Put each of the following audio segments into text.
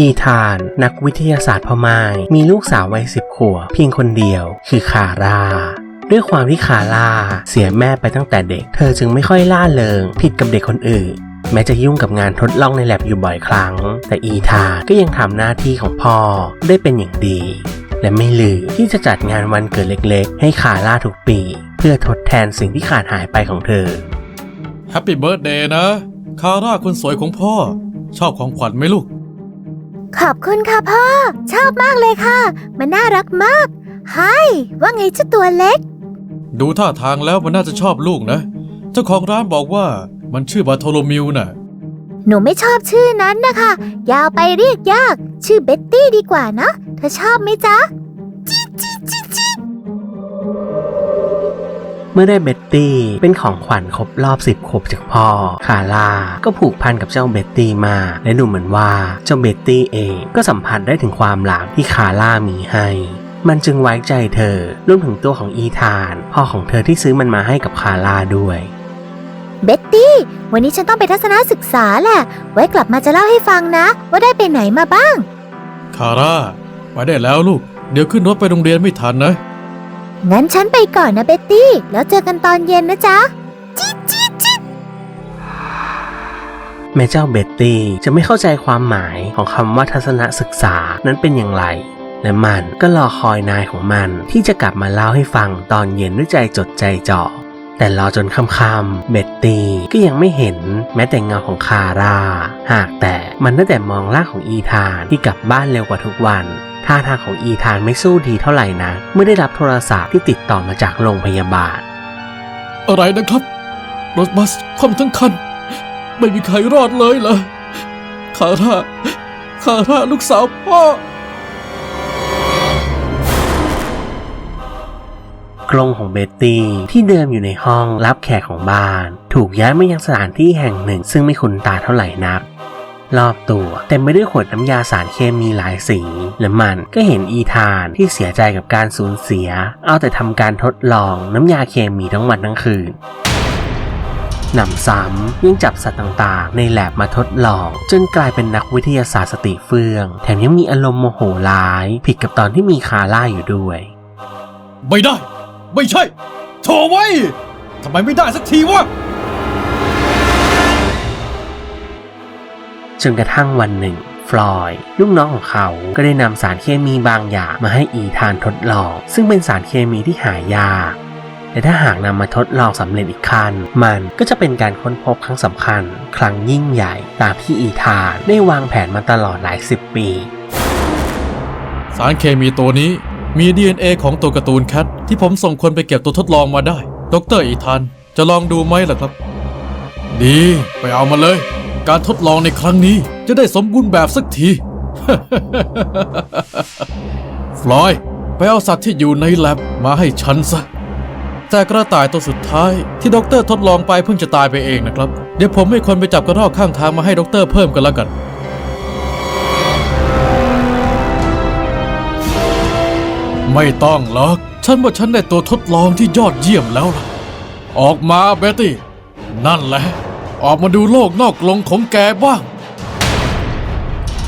อีธาน นักวิทยาศาสตร์พ่อไม้มีลูกสาววัยสิบขวบเพียงคนเดียว คือคาร่าด้วยความที่คาร่าเสียแม่ไปตั้งแต่เด็ก เธอจึงไม่ค่อยล่าเริง ผิดกับเด็กคนอื่น แม้จะยุ่งกับงานทดลองในแลบอยู่บ่อยครั้ง แต่อีธานก็ยังทำหน้าที่ของพ่อได้เป็นอย่างดี และไม่ลืมที่จะจัดงานวันเกิดเล็กๆ ให้คาร่าทุกปี เพื่อทดแทนสิ่งที่ขาดหายไปของเธอแฮปปี้เบิร์ดเดย์นะ คาร่าคนสวยของพ่อ ชอบของขวัญไหมลูก ขอบคุณค่ะพ่อ ชอบมากเลยค่ะ มันน่ารักมากไฮว่าไงเจ้าตัวเล็ก ดูท่าทางแล้วมันน่าจะชอบลูกนะ เจ้าของร้านบอกว่ามันชื่อบาโทโลมิวน่ะ หนูไม่ชอบชื่อนั้นนะคะ ยาวไปเรียกยาก ชื่อเบ็ตตี้ดีกว่านะ เธอชอบไหมจ๊ะเมื่อได้เบ็ตตี้เป็นของขวัญครบรอบสิบขวบจากพ่อ คาร่าก็ผูกพันกับเจ้าเบ็ตตี้มา และดูเหมือนว่าเจ้าเบ็ตตี้เองก็สัมผัสได้ถึงความหลังที่คาร่ามีให้มันจึงไว้ใจเธอรวมถึงตัวของอีธาน พ่อของเธอที่ซื้อมันมาให้กับคาร่าด้วย เบ็ตตี้ วันนี้ฉันต้องไปทัศนศึกษาแหละ ไว้กลับมาจะเล่าให้ฟังนะ ว่าได้ไปไหนมาบ้าง คาร่า ไปได้แล้วลูก เดี๋ยวขึ้นรถไปโรงเรียนไม่ทันนะ งั้นฉันไปก่อนนะเบ็ตตี้ แล้วเจอกันตอนเย็นนะจ๊ะ แม่เจ้าเบ็ตตี้จะไม่เข้าใจความหมายของคำว่าทัศนศึกษานั้นเป็นอย่างไร และมันก็รอคอยนายของมันที่จะกลับมาเล่าให้ฟังตอนเย็นด้วยใจจดใจจ่อ แต่รอจนค่ำๆเบ็ตตี้ก็ยังไม่เห็นแม้แต่เงาของคาร่า หากแต่มันได้แต่มองร่างของอีธานที่กลับบ้านเร็วกว่าทุกวันท่าทางของอีธานไม่สู้ดีเท่าไหร่นะเมื่อได้รับโทรศัพท์ที่ติดต่อมาจากโรงพยาบาล อะไรนะครับ รถบัสคว่ำทั้งคัน ไม่มีใครรอดเลยเหรอคาร่าคาร่าลูกสาวพ่อ กรงของเบตตี้ที่เดิมอยู่ในห้องรับแขกของบ้าน ถูกย้ายมายังสถานที่แห่งหนึ่ง ซึ่งไม่คุ้นตาเท่าไหร่นัก รอบตัวเต็มไปด้วยขวดน้ำยาสารเคมีหลายสี และมันก็เห็นอีธานที่เสียใจกับการสูญเสีย เอาแต่ทำการทดลองน้ำยาเคมีทั้งวันทั้งคืนหนำซ้ำยังจับสัตว์ต่างๆ ในแลบมาทดลอง จนกลายเป็นนักวิทยาศาสตร์สติเฟื่อง แถมยังมีอารมณ์โมโหร้าย ผิดกับตอนที่มีคาร่าอยู่ด้วย ไม่ได้ ไม่ใช่โถไว้ยทำไมไม่ได้สักทีวะ จนกระทั่งวันหนึ่ง ฟลอยด์ลูกน้องของเขาก็ได้นำสารเคมีบางอย่างมาให้อีธานทดลอง ซึ่งเป็นสารเคมีที่หายากและถ้าหากนำมาทดลองสำเร็จอีกขั้นมันก็จะเป็นการค้นพบครั้งสำคัญ ครั้งยิ่งใหญ่ตามที่อีธานได้วางแผนมาตลอดหลายสิบปี สารเคมีตัวนี้ มี DNA ของตัวการ์ตูนแคทที่ผมส่งคนไปเก็บตัวทดลองมาได้ ดรอีธานจะลองดูไหมล่ะครับ ดี ไปเอามาเลย การทดลองในครั้งนี้จะได้สมบูรณ์แบบสักที ฟลอยด์ไปเอาสัตว์ที่อยู่ในแลบมาให้ฉันซะ แต่กระต่ายตัวสุดท้ายที่ด็อกเตอร์ทดลองไปเพิ่งจะตายไปเองนะครับ เดี๋ยวผมให้คนไปจับกระรอกข้างทางมาให้ด็อกเตอร์เพิ่มกันแล้วกัน ไม่ต้องหรอก ฉันว่าฉันได้ตัวทดลองที่ยอดเยี่ยมแล้วล่ะ ออกมาเบตตี้ นั่นแหละ ออกมาดูโลกนอกกลงของแกบ้าง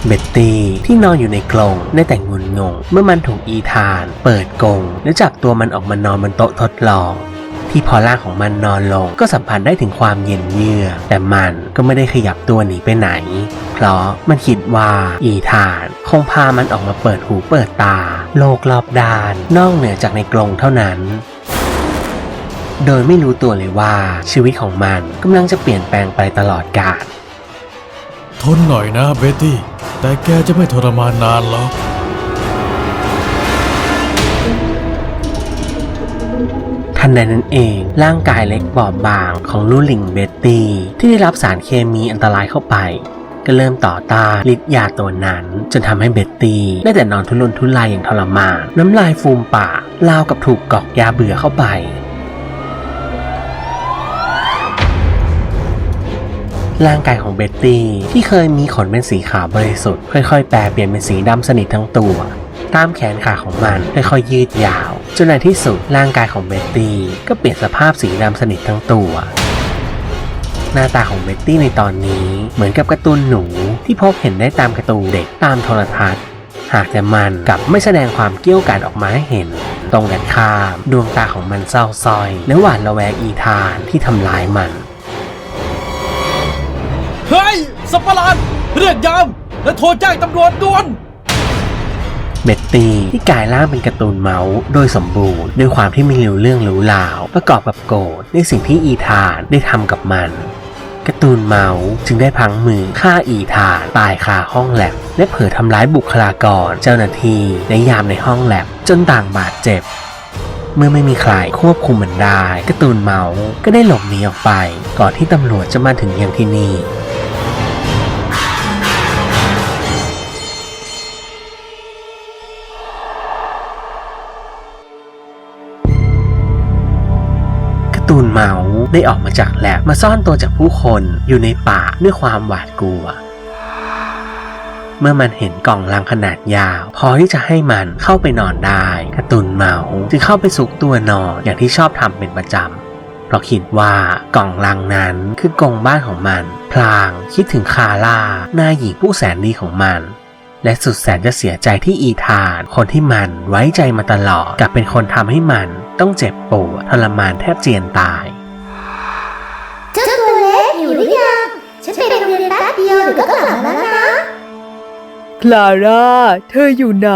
เบตตี้ที่นอนอยู่ในกรงได้แต่งุนงง เมื่อมันถูกอีธาน เปิดกรงและจับตัวมันออกมานอนบนโต๊ะทดลอง ที่พอร่างของมันนอนลง ก็สัมผัสได้ถึงความเย็นเยือกแต่มันก็ไม่ได้ขยับตัวหนีไปไหน เพราะมันคิดว่าอีธานคงพามันออกมาเปิดหูเปิดตา โลกรอบด้านนอกเหนือจากในกรงเท่านั้นโดยไม่รู้ตัวเลยว่าชีวิตของมันกำลังจะเปลี่ยนแปลงไปตลอดกาลทนหน่อยนะเบตตี้ แต่แกจะไม่ทรมานนานหรอก ทันใดนั้นเอง ร่างกายเล็กบอบบางของลูลิงเบตตี้ที่ได้รับสารเคมีอันตรายเข้าไป ก็เริ่มต่อต้านฤทธิ์ยาตัวนั้น จนทำให้เบตตี้ได้แต่นอนทุรนทุรายอย่างทรมานน้ำลายฟูมปากราวกับถูกกอกยาเบื่อเข้าไปร่างกายของเบตตี้ที่เคยมีขนเป็นสีขาวบริสุทธิ์ค่อยๆ แปลเปลี่ยนเป็นสีดำสนิททั้งตัว ตามแขนขาของมันค่อยๆยืดยาว จนในที่สุดร่างกายของเบตตี้ก็เปลี่ยนสภาพสีดำสนิททั้งตัว หน้าตาของเบตตี้ในตอนนี้เหมือนกับการ์ตูนหนูที่พบเห็นได้ตามการ์ตูนเด็กตามโทรทัศน์ หากแต่มันกลับไม่แสดงความเกี้ยวกาดออกมาให้เห็น ตรงกันข้ามดวงตาของมันเศร้าซอย และหวาดระแวงอีธานที่ทำร้ายมัน เฮ้ยสัปหลาดเรียกยามและโทรแจ้งตำรวจด่วน เบ็ตตี้ที่กลายร่างเป็นการ์ตูนเมาส์โดยสมบูรณ์ด้วยความที่มีรู้เรื่องรู้ราว ประกอบกับโกรธในสิ่งที่อีธานได้ทำกับมันการ์ตูนเมาส์จึงได้พังมือฆ่าอีธานตายคาห้องแลบและเผลอทำร้ายบุคลากร เจ้าหน้าที่และยามในห้องแลบจนต่างบาดเจ็บ เมื่อไม่มีใครควบคุมมันได้การ์ตูนเมาส์ก็ได้หลบหนีออกไป ก่อนที่ตำรวจจะมาถึงอยังที่นี่ ตูนเมาส์ได้ออกมาจากแลบมาซ่อนตัวจากผู้คนอยู่ในป่าด้วยความหวาดกลัว เมื่อมันเห็นกล่องลังขนาดยาว พอที่จะให้มันเข้าไปนอนได้กร์ตูนเมาส์จึงเข้าไปซุกตัวนอนอย่างที่ชอบทำเป็นประจำเพราะคิดว่ากล่องลังนั้นคือกรงบ้านของมัน พลางคิดถึงคาร่านายหญิงผู้แสนดีของมันและสุดแสนจะเสียใจที่อีธาน คนที่มันไว้ใจมาตลอดกลับเป็นคนทำให้มัน ต้องเจ็บปวดทรมานแทบเจียนตาย เจ้าตัวเล็กอยู่หรือยัง ฉันไปโรงเรียนแป๊บเดียวเดี๋ยวก็กลับมาแล้วนะ คลาร่า เธออยู่ไหน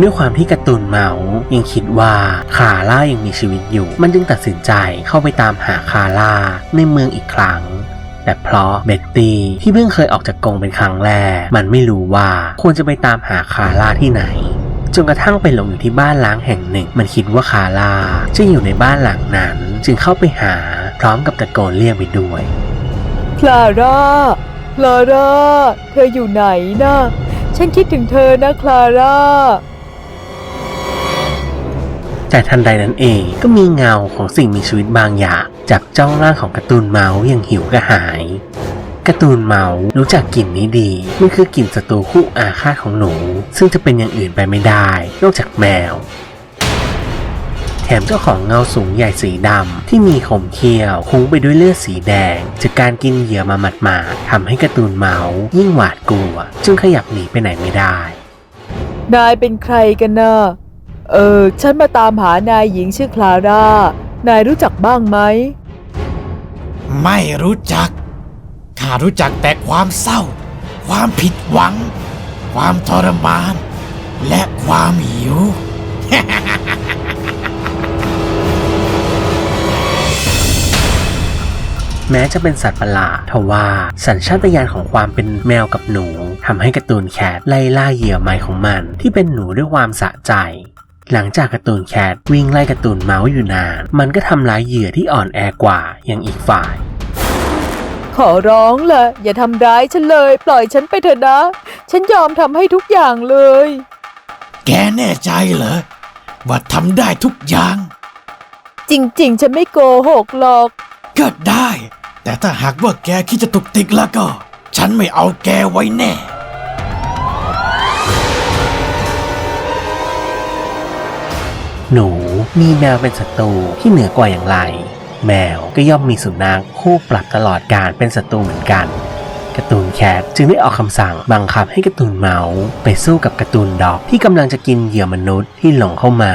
ด้วยความที่การ์ตูนเมาส์ยังคิดว่าคาร่ายังมีชีวิตอยู่ มันจึงตัดสินใจเข้าไปตามหาคาร่าในเมืองอีกครั้ง แต่เพราะเบ็ตตี้ที่เพิ่งเคยออกจากกรงเป็นครั้งแรก มันไม่รู้ว่าควรจะไปตามหาคาร่าที่ไหนจนกระทั่งไปหลงอยู่ที่บ้านล้างแห่งหนึ่ง มันคิดว่าคาร่าจะอยู่ในบ้านหลังนั้น จึงเข้าไปหาพร้อมกับตะโกนเรียกไปด้วยคลาร่าคลาร่าเธออยู่ไหนนะฉันคิดถึงเธอนะคลาร่า แต่ทันใดนั้นเองก็มีเงาของสิ่งมีชีวิตบางอย่างจับจ้องร่างของการ์ตูนเมาส์อย่างหิวกระหายการ์ตูนเมาส์รู้จักกลิ่นนี้ดี มันคือกลิ่นศัตรูคู่อาฆาตของหนู ซึ่งจะเป็นอย่างอื่นไปไม่ได้ นอกจากแมว แถมเจ้าของเงาสูงใหญ่สีดำที่มีขมเขี้ยวคุ้งไปด้วยเลือดสีแดง จากการกินเหยื่อมาหมาดๆทำให้การ์ตูนเมาส์ยิ่งหวาดกลัว จึงขยับหนีไปไหนไม่ได้ นายเป็นใครกันเนะ เออ ฉันมาตามหานายหญิงชื่อคลาร่า นายรู้จักบ้างไหม ไม่รู้จัก ข้ารู้จักแต่ความเศร้า ความผิดหวัง ความทรมาน และความหิว แม้จะเป็นสัตว์ประหลาดทว่าสัญชาตญาณของความเป็นแมวกับหนูทำให้การ์ตูนแคทไล่ล่าเหยื่อใหม่ของมัน ที่เป็นหนูด้วยความสะใจ หลังจากการ์ตูนแคทวิ่งไล่การ์ตูนเมาส์อยู่นาน มันก็ทำร้ายเหยื่อที่อ่อนแอกว่าอย่างอีกฝ่าย ขอร้องละอย่าทำร้ายฉันเลย ปล่อยฉันไปเถอะนะ ฉันยอมทำให้ทุกอย่างเลย แกแน่ใจเหรอ ว่าทำได้ทุกอย่าง จริงๆ ฉันไม่โกหกหรอก ก็ได้ แต่ถ้าหากว่าแกคิดจะตุกติกแล้วก็ ฉันไม่เอาแกไว้แน่ หนูมีแมวเป็นศัตรูที่เหนือกว่าอย่างไร แมวก็ย่อมมีสุนัขคู่ปรับตลอดการเป็นศัตรูเหมือนกันการ์ตูนแคทจึงได้ออกคำสั่งบังคับให้การ์ตูนเมาส์ไปสู้กับการ์ตูนด็อกที่กำลังจะกินเหยื่อมนุษย์ที่หลงเข้ามา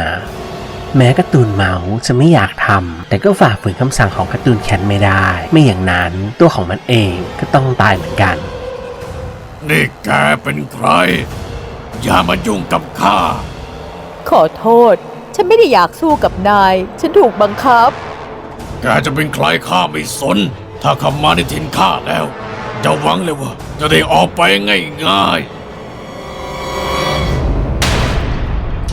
แม้การ์ตูนเมาส์จะไม่อยากทำแต่ก็ฝ่าฝืนคำสั่งของการ์ตูนแคทไม่ได้ ไม่อย่างนั้นตัวของมันเองก็ต้องตายเหมือนกัน นี่แกเป็นใคร อย่ามายุ่งกับข้า ขอโทษ ฉันไม่ได้อยากสู้กับนาย ฉันถูกบังคับ แกจะเป็นใครข้าไม่สน ถ้าเข้ามาในถิ่นข้าแล้ว จะหวังเลยว่า จะได้ออกไปง่ายๆ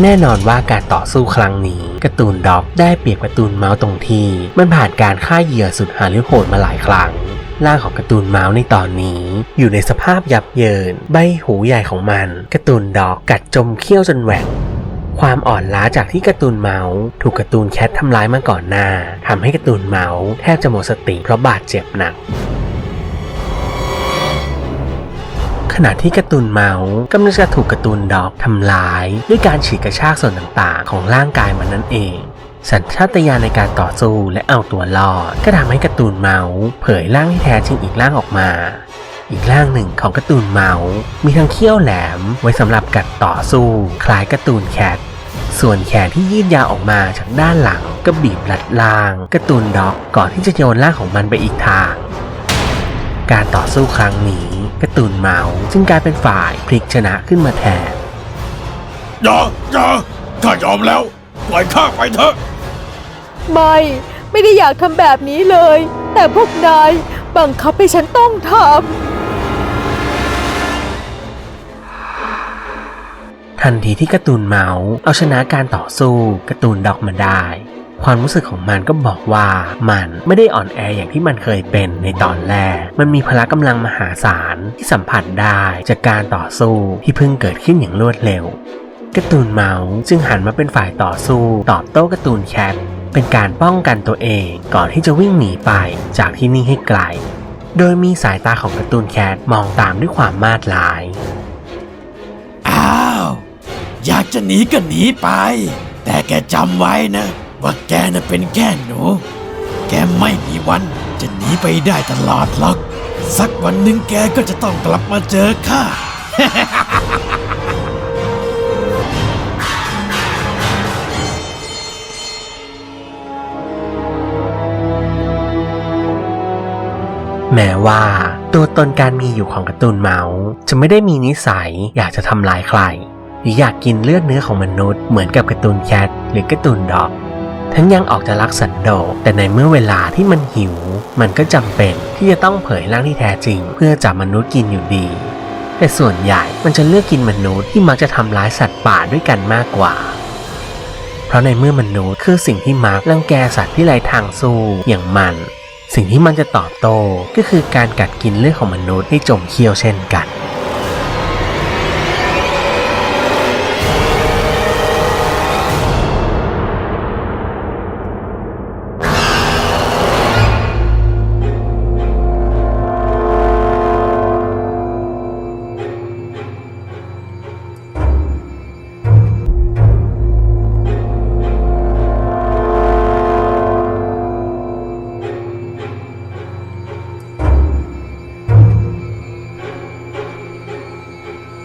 แน่นอนว่าการต่อสู้ครั้งนี้การ์ตูนด็อกได้เปรียบการ์ตูนเมาส์ตรงที่ มันผ่านการฆ่าเหยื่อสุดหาริโหดมาหลายครั้งร่างของการ์ตูนเมาส์ในตอนนี้ อยู่ในสภาพยับเยิน ใบหูใหญ่ของมันการ์ตูนด็อกกัดจมเขี้ยวจนแหว่ง ความอ่อนล้าจากที่การ์ตูนเมาส์ถูกการ์ตูนแคททำร้ายมาก่อนหน้าทำให้การ์ตูนเมาส์แทบจะหมดสติเพราะบาดเจ็บหนักขณะที่การ์ตูนเมาส์กำลังจะถูกการ์ตูนด็อกทำร้าย ด้วยการฉีกกระชากส่วนต่างๆ ของร่างกายมันนั่นเอง สัญชาตญาณในการต่อสู้และเอาตัวรอด ก็ทำให้การ์ตูนเมาส์เผยร่างที่แท้จริงอีกร่างออกมา อีกร่างหนึ่งของการ์ตูนเมาส์มีทั้งเขี้ยวแหลมไว้สำหรับกัดต่อสู้ คล้ายการ์ตูนแคท ส่วนแขนที่ยืดยาวออกมาจากด้านหลังก็บีบรัดล่างการ์ตูนด็อกก่อนที่จะโยนร่างของมันไปอีกทาง การต่อสู้ครั้งนี้การ์ตูนเมาส์จึงกลายเป็นฝ่ายพลิกชนะขึ้นมาแทนอย่าอย่าข้ายอมแล้วปล่อยข้าไปเถอะ ไม่ ไม่ได้อยากทำแบบนี้เลย แต่พวกนายบังคับให้ฉันต้องท ทันทีที่การ์ตูนเมาส์เอาชนะการต่อสู้การ์ตูนด็อกมาได้ ความรู้สึกของมันก็บอกว่ามันไม่ได้อ่อนแออย่างที่มันเคยเป็นในตอนแรก มันมีพละกำลังมหาศาลที่สัมผัสได้จากการต่อสู้ที่เพิ่งเกิดขึ้นอย่างรวดเร็วการ์ตูนเมาส์จึงหันมาเป็นฝ่ายต่อสู้ ตอบโต้การ์ตูนแคทเป็นการป้องกันตัวเองก่อนที่จะวิ่งหนีไปจากที่นี่ให้ไกล โดยมีสายตาของการ์ตูนแคทมองตามด้วยความมาดลาย อยากจะหนีก็หนีไป แต่แกจำไว้นะ ว่าแกน่ะเป็นแค่หนู แกไม่มีวันจะหนีไปได้ตลอดหรอก สักวันหนึ่งแกก็จะต้องกลับมาเจอข้าแม้ว่า ตัวตนการมีอยู่ของการ์ตูนเมาส์ จะไม่ได้มีนิสัยอยากจะทำลายใคร หรืออยากกินเลือดเนื้อของมนุษย์เหมือนกับการ์ตูนแคทหรือการ์ตูนด็อกทั้งยังออกจะรักสันโดษแต่ในเมื่อเวลาที่มันหิว มันก็จำเป็นที่จะต้องเผยร่างที่แท้จริง เพื่อจับมนุษย์กินอยู่ดี แต่ส่วนใหญ่มันจะเลือกกินมนุษย์ที่มักจะทำร้ายสัตว์ป่าด้วยกันมากกว่า เพราะในเมื่อมนุษย์คือสิ่งที่มักรังแกสัตว์ที่ไร้ทางสู้อย่างมัน สิ่งที่มันจะตอบโต้ก็คือการกัดกินเลือดของมนุษย์ให้จมเขี้ยวเช่นกัน